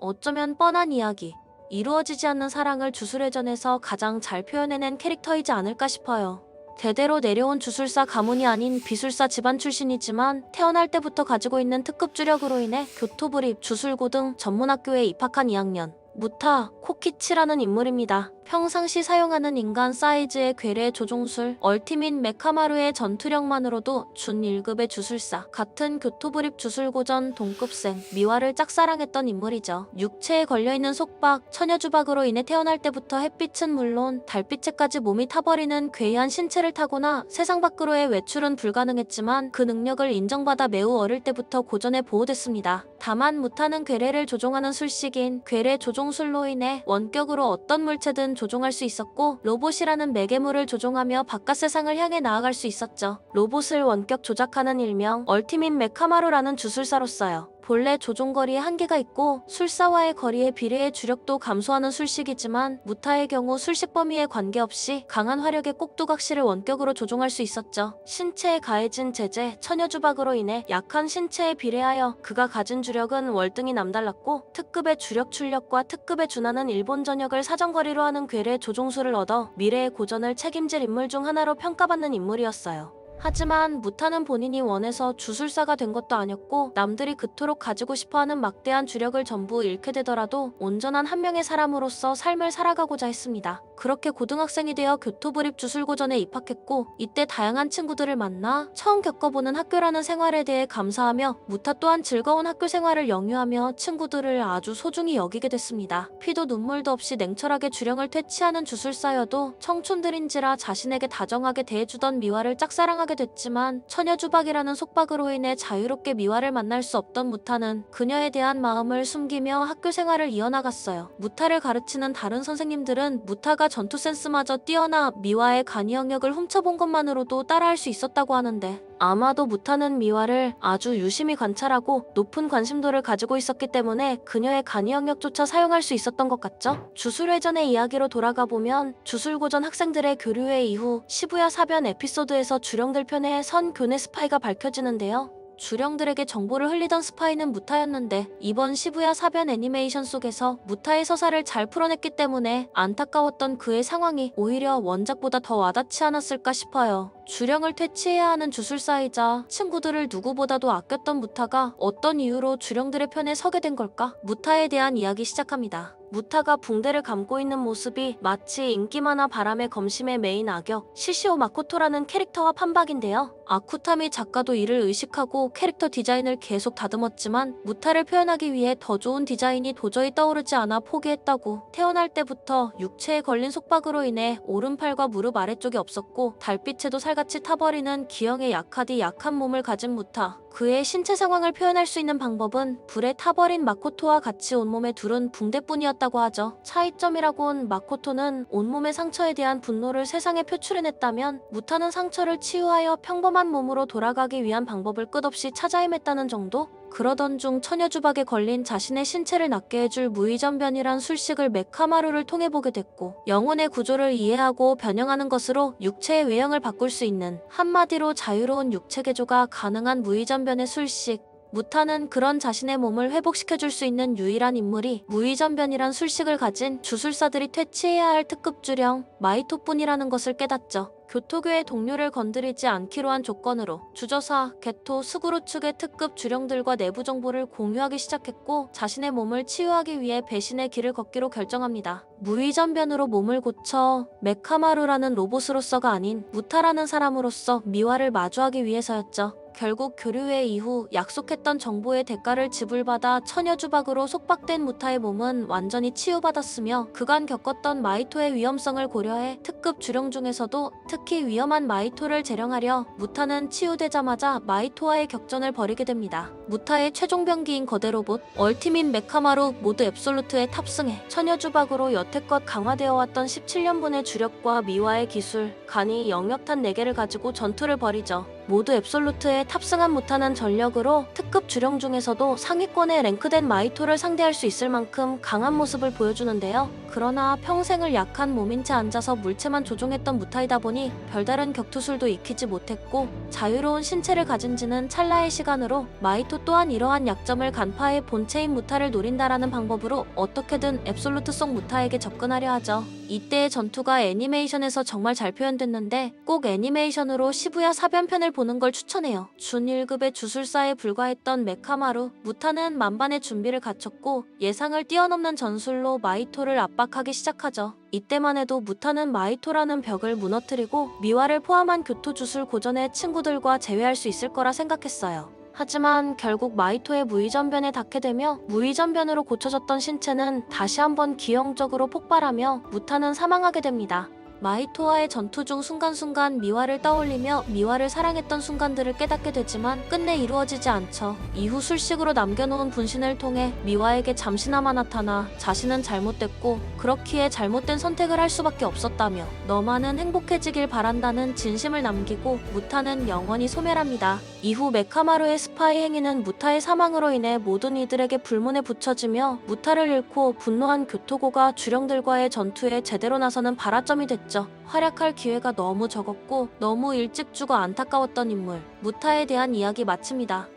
어쩌면 뻔한 이야기. 이루어지지 않는 사랑을 주술회전에서 가장 잘 표현해낸 캐릭터이지 않을까 싶어요. 대대로 내려온 주술사 가문이 아닌 비술사 집안 출신이지만 태어날 때부터 가지고 있는 특급 주력으로 인해 교토부립, 주술고 등 전문학교에 입학한 2학년. 무타 코키치라는 인물입니다. 평상시 사용하는 인간 사이즈의 괴뢰 조종술 얼티밋 메카마루의 전투력만으로도 준 1급의 주술사 같은 교토부립 주술고전 동급생 미화를 짝사랑했던 인물이죠. 육체에 걸려있는 속박, 처녀주박으로 인해 태어날 때부터 햇빛은 물론 달빛에까지 몸이 타버리는 괴이한 신체를 타거나 세상 밖으로의 외출은 불가능했지만 그 능력을 인정받아 매우 어릴 때부터 고전에 보호됐습니다. 다만 무타는 괴뢰를 조종하는 술식인 괴뢰 조종술로 인해 원격으로 어떤 물체든 조종할 수 있었고 로봇이라는 매개물을 조종하며 바깥 세상을 향해 나아갈 수 있었죠. 로봇을 원격 조작하는 일명 얼티밋 메카마루라는 주술사로서요. 본래 조종거리에 한계가 있고 술사와의 거리에 비례해 주력도 감소하는 술식이지만 무타의 경우 술식 범위에 관계없이 강한 화력의 꼭두각시를 원격으로 조종할 수 있었죠. 신체에 가해진 제재, 처녀주박으로 인해 약한 신체에 비례하여 그가 가진 주력은 월등히 남달랐고 특급의 주력 출력과 특급에 준하는 일본 전역을 사정거리로 하는 괴뢰 조종수를 얻어 미래의 고전을 책임질 인물 중 하나로 평가받는 인물이었어요. 하지만 무타는 본인이 원해서 주술사가 된 것도 아니었고 남들이 그토록 가지고 싶어하는 막대한 주력을 전부 잃게 되더라도 온전한 한 명의 사람으로서 삶을 살아가고자 했습니다. 그렇게 고등학생이 되어 교토부립 주술고전에 입학했고 이때 다양한 친구들을 만나 처음 겪어보는 학교라는 생활에 대해 감사하며 무타 또한 즐거운 학교 생활을 영유하며 친구들을 아주 소중히 여기게 됐습니다. 피도 눈물도 없이 냉철하게 주령을 퇴치하는 주술사여도 청춘들인지라 자신에게 다정하게 대해주던 미화를 짝사랑하게 됐지만 처녀 주박이라는 속박으로 인해 자유롭게 미화를 만날 수 없던 무타는 그녀에 대한 마음을 숨기며 학교 생활을 이어나갔어요. 무타를 가르치는 다른 선생님들은 무타가 전투 센스마저 뛰어나 미화의 간이 영역을 훔쳐본 것만으로도 따라할 수 있었다고 하는데 아마도 무타는 미화를 아주 유심히 관찰하고 높은 관심도를 가지고 있었기 때문에 그녀의 간이 영역조차 사용할 수 있었던 것 같죠? 주술회전의 이야기로 돌아가 보면 주술고전 학생들의 교류회 이후 시부야 사변 에피소드에서 주령들 편의 선 교내 스파이가 밝혀지는데요. 주령들에게 정보를 흘리던 스파이는 무타였는데 이번 시부야 사변 애니메이션 속에서 무타의 서사를 잘 풀어냈기 때문에 안타까웠던 그의 상황이 오히려 원작보다 더 와닿지 않았을까 싶어요. 주령을 퇴치해야 하는 주술사이자 친구들을 누구보다도 아꼈던 무타가 어떤 이유로 주령들의 편에 서게 된 걸까? 무타에 대한 이야기 시작합니다. 무타가 붕대를 감고 있는 모습이 마치 인기 많아 바람의 검심의 메인 악역 시시오 마코토라는 캐릭터와 판박인데요. 아쿠타미 작가도 이를 의식하고 캐릭터 디자인을 계속 다듬었지만 무타를 표현하기 위해 더 좋은 디자인이 도저히 떠오르지 않아 포기했다고 태어날 때부터 육체에 걸린 속박으로 인해 오른팔과 무릎 아래쪽이 없었고 달빛에도 살같이 타버리는 기형의 약하디 약한 몸을 가진 무타 그의 신체 상황을 표현할 수 있는 방법은 불에 타버린 마코토와 같이 온몸에 두른 붕대뿐이었다 고 하죠. 차이점이라곤 마코토는 온몸의 상처에 대한 분노를 세상에 표출해냈다면 무타는 상처를 치유하여 평범한 몸으로 돌아가기 위한 방법을 끝없이 찾아 헤맸다는 정도? 그러던 중 처녀주박에 걸린 자신의 신체를 낫게 해줄 무의전변이란 술식을 메카마루를 통해 보게 됐고 영혼의 구조를 이해하고 변형하는 것으로 육체의 외형을 바꿀 수 있는 한마디로 자유로운 육체 개조가 가능한 무의전변의 술식 무타는 그런 자신의 몸을 회복시켜줄 수 있는 유일한 인물이 무의전변이란 술식을 가진 주술사들이 퇴치해야 할 특급 주령 마이토뿐이라는 것을 깨닫죠. 교토교의 동료를 건드리지 않기로 한 조건으로 주저사, 게토, 스구루 측의 특급 주령들과 내부 정보를 공유하기 시작했고 자신의 몸을 치유하기 위해 배신의 길을 걷기로 결정합니다. 무의전변으로 몸을 고쳐 메카마루라는 로봇으로서가 아닌 무타라는 사람으로서 미화를 마주하기 위해서였죠. 결국 교류회 이후 약속했던 정보의 대가를 지불받아 처녀주박으로 속박된 무타의 몸은 완전히 치유받았으며 그간 겪었던 마이토의 위험성을 고려해 특급 주령 중에서도 특히 위험한 마이토를 재령하려 무타는 치유되자마자 마이토와의 격전을 벌이게 됩니다. 무타의 최종 병기인 거대 로봇 얼티밋 메카마루 모드 앱솔루트에 탑승해 처녀주박으로 여태껏 강화되어 왔던 17년분의 주력과 미화의 기술, 간이 영역탄 4개를 가지고 전투를 벌이죠. 모두 앱솔루트에 탑승한 무타는 전력으로 특급 주령 중에서도 상위권에 랭크된 마이토를 상대할 수 있을 만큼 강한 모습을 보여주는데요. 그러나 평생을 약한 몸인 채 앉아서 물체만 조종했던 무타이다 보니 별다른 격투술도 익히지 못했고 자유로운 신체를 가진 지는 찰나의 시간으로 마이토 또한 이러한 약점을 간파해 본체인 무타를 노린다라는 방법으로 어떻게든 앱솔루트 속 무타에게 접근하려 하죠. 이때의 전투가 애니메이션에서 정말 잘 표현됐는데 꼭 애니메이션으로 시부야 사변편을 보는 걸 추천해요. 준 1급의 주술사에 불과했던 메카마루, 무타는 만반의 준비를 갖췄고 예상을 뛰어넘는 전술로 마이토를 압박하기 시작하죠. 이때만 해도 무타는 마이토라는 벽을 무너뜨리고 미와를 포함한 교토주술 고전의 친구들과 제외할 수 있을 거라 생각했어요. 하지만 결국 마이토의 무의전변에 닿게 되며 무의전변으로 고쳐졌던 신체는 다시 한번 기형적으로 폭발하며 무타는 사망하게 됩니다. 마이토와의 전투 중 순간순간 미와를 떠올리며 미와를 사랑했던 순간들을 깨닫게 되지만 끝내 이루어지지 않죠. 이후 술식으로 남겨놓은 분신을 통해 미와에게 잠시나마 나타나 자신은 잘못됐고 그렇기에 잘못된 선택을 할 수밖에 없었다며 너만은 행복해지길 바란다는 진심을 남기고 무타는 영원히 소멸합니다. 이후 메카마루의 스파이 행위는 무타의 사망으로 인해 모든 이들에게 불문에 붙여지며 무타를 잃고 분노한 교토고가 주령들과의 전투에 제대로 나서는 발화점이 됐 죠. 활약할 기회가 너무 적었고 너무 일찍 죽어 안타까웠던 인물 무타에 대한 이야기 마칩니다.